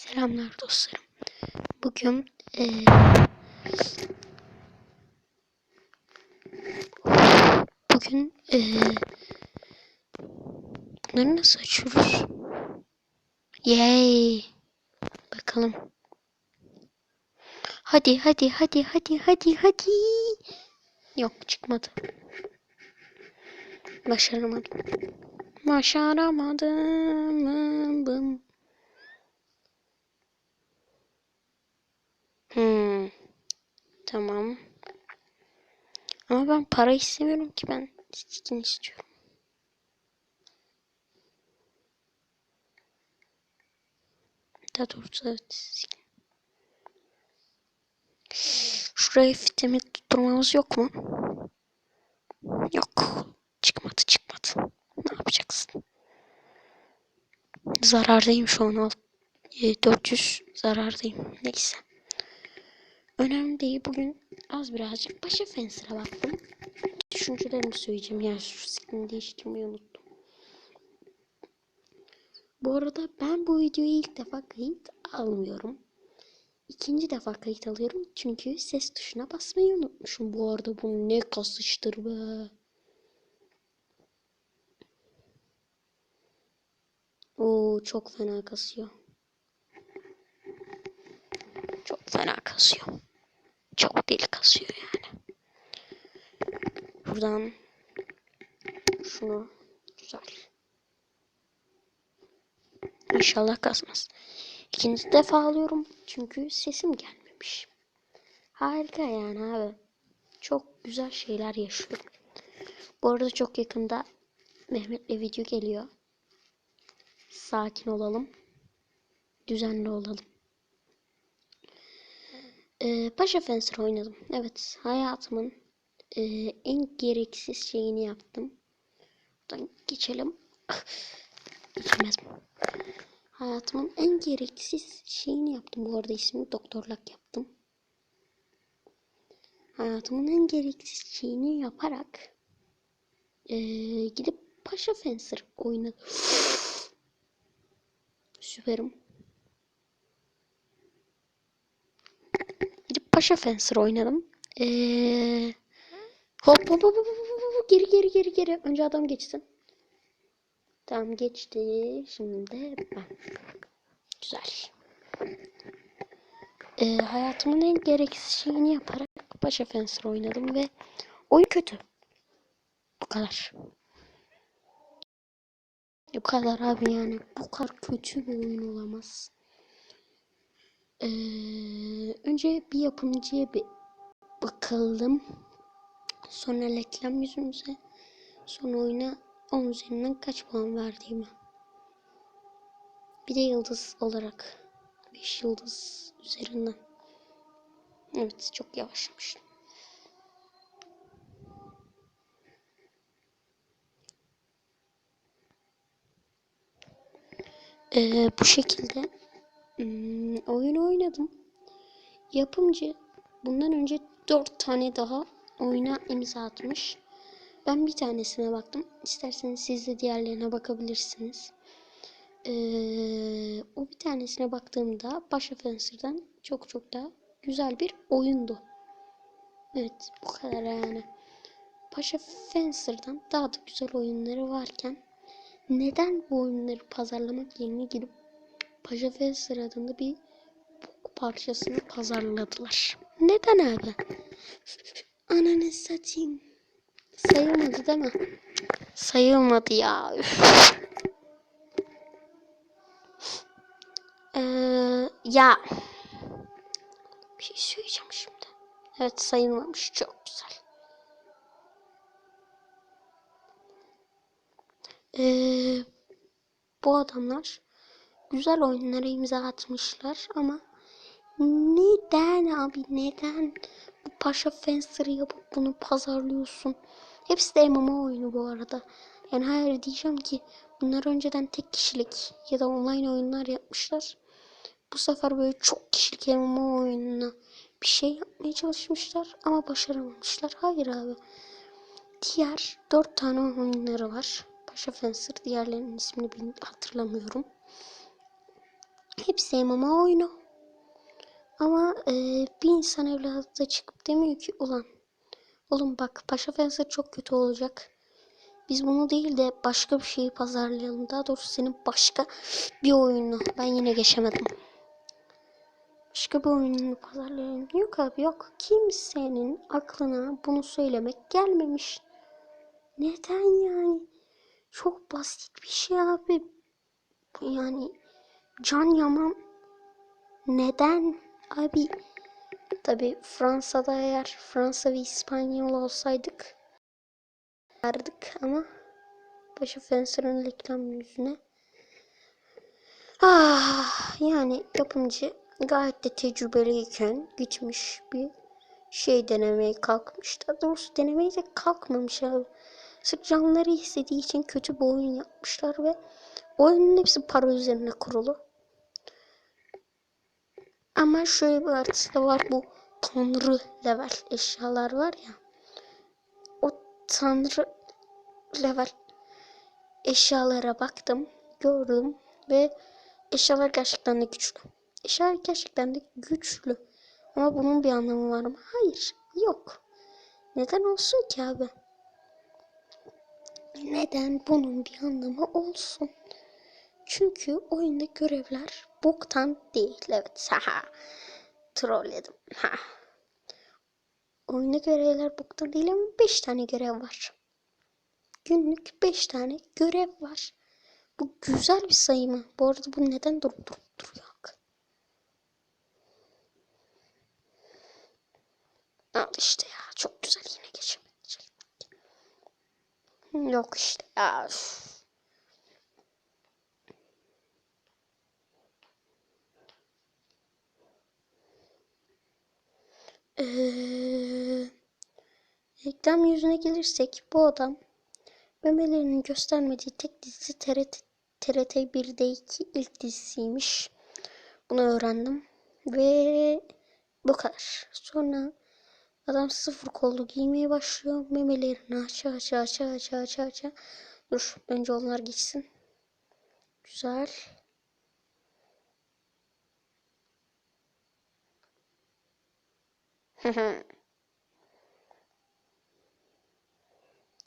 Selamlar dostlarım. Bugün eee, bugün eee, bunları nasıl açıyoruz? Yay! Bakalım. Hadi hadi hadi hadi hadi hadi. Yok çıkmadı. Başaramadım. Başaramadım. Bım. Hmm. Tamam. Ama ben para istemiyorum ki ben skin istiyorum. Daha doğrusu evet, skin. Şuraya fitimi tutturmamız yok mu? Yok. Çıkmadı çıkmadı. Ne yapacaksın? Zarardayım şu an. alt- e, 400 zarardayım. Neyse. Önemli değil. Bugün az birazcık Paşa Fencer'a baktım. Düşüncelerimi söyleyeceğim. Yani şu skin'i değiştirmeyi unuttum. Bu arada ben bu videoyu ilk defa kayıt almıyorum. İkinci defa kayıt alıyorum. Çünkü ses tuşuna basmayı unutmuşum. Bu arada bu ne kasıştır be. Oo çok fena kasıyor. Çok fena kasıyor. Çok deli kasıyor yani. Buradan şunu güzel. İnşallah kasmaz. İkinci defa alıyorum çünkü sesim gelmemiş. Harika yani abi. Çok güzel şeyler yaşıyorum. Bu arada çok yakında Mehmet'le video geliyor. Sakin olalım. Düzenli olalım. Ee, Paşa Fencer oynadım. Evet, hayatımın e, en gereksiz şeyini yaptım. Buradan geçelim. Geçemez? Hayatımın en gereksiz şeyini yaptım. Bu arada ismini doktorluk yaptım. Hayatımın en gereksiz şeyini yaparak e, gidip Paşa Fencer oynadım. Süperim. Gidip Paşa Fencer oynadım. Ee, hop hop hop geri geri geri geri. Önce adam geçsin. Tamam geçti. Şimdi ben. Güzel. Ee, hayatımın en gereksiz şeyini yaparak Paşa Fencer oynadım ve oyun kötü. Bu kadar. Bu kadar abi yani. Bu kadar kötü bir oyun olamaz. Ee, önce bir yapımcıya bir bakalım. Sonra reklam yüzümüze. Sonra oyuna 10 üzerinden kaç puan verdiğimi. Bir de yıldız olarak. 5 yıldız üzerinden. Evet çok yavaşlamıştım. Ee, bu şekilde hmm, oyun oynadım. Yapımcı bundan önce 4 tane daha oyuna imza atmış. Ben bir tanesine baktım. İsterseniz siz de diğerlerine bakabilirsiniz. Ee, o bir tanesine baktığımda Paşa Fencer'dan çok çok daha güzel bir oyundu. Evet bu kadar yani. Paşa Fencer'dan daha da güzel oyunları varken neden bu oyunları pazarlamak yerine gidip Paşa Fencer adında bir parçasını pazarladılar. Neden abi? Ananı satayım. Sayılmadı değil mi? Sayılmadı ya. Ee, ya. Bir şey söyleyeceğim şimdi. Evet sayılmamış. Çok güzel. Ee, bu adamlar güzel oyunlara imza atmışlar ama neden abi neden bu Paşa Fencer'ı yapıp bunu pazarlıyorsun? Hepsi de MMO oyunu bu arada. Yani hayır diyeceğim ki bunlar önceden tek kişilik ya da online oyunlar yapmışlar. Bu sefer böyle çok kişilik MMO oyununa bir şey yapmaya çalışmışlar ama başaramamışlar. Hayır abi. Diğer dört tane oyunları var. Paşa Fencer. Diğerlerinin ismini hatırlamıyorum. Hep sevmem o oyunu. Ama e, bir insan evladı da çıkıp demiyor ki ulan oğlum bak Paşa Fencer çok kötü olacak. Biz bunu değil de başka bir şeyi pazarlayalım. Daha doğrusu senin başka bir oyunu. Ben yine geçemedim. Başka bir oyununu pazarlayalım. Yok abi yok. Kimsenin aklına bunu söylemek gelmemiş. Neden yani? Çok basit bir şey abi. Yani Can Yaman neden abi? Tabi Fransa'da eğer Fransa ve İspanyol olsaydık verdik ama Paşa Fencer'ın reklam yüzüne ah yani yapımcı gayet de tecrübeliyken gitmiş bir şey denemeye kalkmış. Daha doğrusu denemeye de kalkmamış abi. Sırf canları istediği için kötü bir oyun yapmışlar ve oyunun hepsi para üzerine kurulu. Ama şöyle bir artısı da var bu tanrı level eşyalar var ya. O tanrı level eşyalara baktım, gördüm ve eşyalar gerçekten de güçlü. Eşyalar gerçekten de güçlü. Ama bunun bir anlamı var mı? Hayır, yok. Neden olsun ki abi? Neden bunun bir anlamı olsun? Çünkü oyunda görevler boktan değil. Evet. Haha. Trolledim. Ha. Oyunda görevler boktan değil ama 5 tane görev var. Günlük 5 tane görev var. Bu güzel bir sayı mı? Bu arada bu neden durup durup duruyor? Al işte ya. Çok güzel yine geçemedim. Yok işte ya. Üf. Ee, reklam yüzüne gelirsek bu adam memelerini göstermediği tek dizisi TRT, TRT 1'deki ilk dizisiymiş. Bunu öğrendim. Ve bu kadar. Sonra adam sıfır kollu giymeye başlıyor. Memelerini aça aça aça aça aça aça. Dur önce onlar geçsin. Güzel.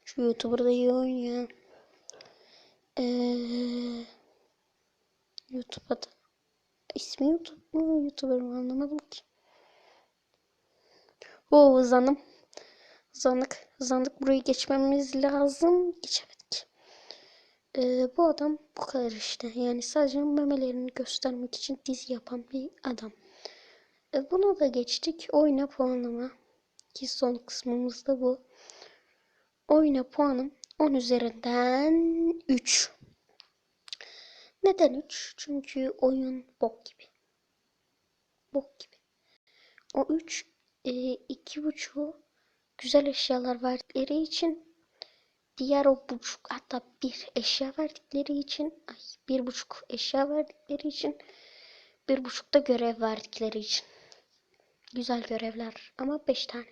Şu YouTuber da iyi oynuyor. Ee, YouTube'a. İsmi YouTube mu? YouTuber mı anlamadım ki. Oo hızlandım. Hızlandık. Hızlandık. Burayı geçmemiz lazım. Geçemedik. Ee, bu adam bu kadar işte. Yani sadece memelerini göstermek için dizi yapan bir adam. Ee, buna da geçtik. Oyuna puanlama. Ki son kısmımız da bu. Oyuna puanım 10 üzerinden 3. Neden 3? Çünkü oyun bok gibi. Bok gibi. O 3 e, iki buçuğu güzel eşyalar verdikleri için diğer o buçuk hatta bir eşya verdikleri için ay bir buçuk eşya verdikleri için bir buçuk da görev verdikleri için güzel görevler ama beş tane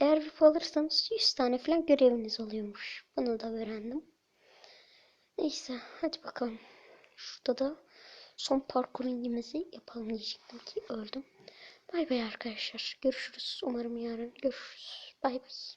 eğer VIP alırsanız 100 tane falan göreviniz oluyormuş bunu da öğrendim neyse hadi bakalım şurada da son parkur ingimizi yapalım diyecektim ki öldüm Bay bay arkadaşlar. Görüşürüz. Umarım yarın görüşürüz. Bay bay.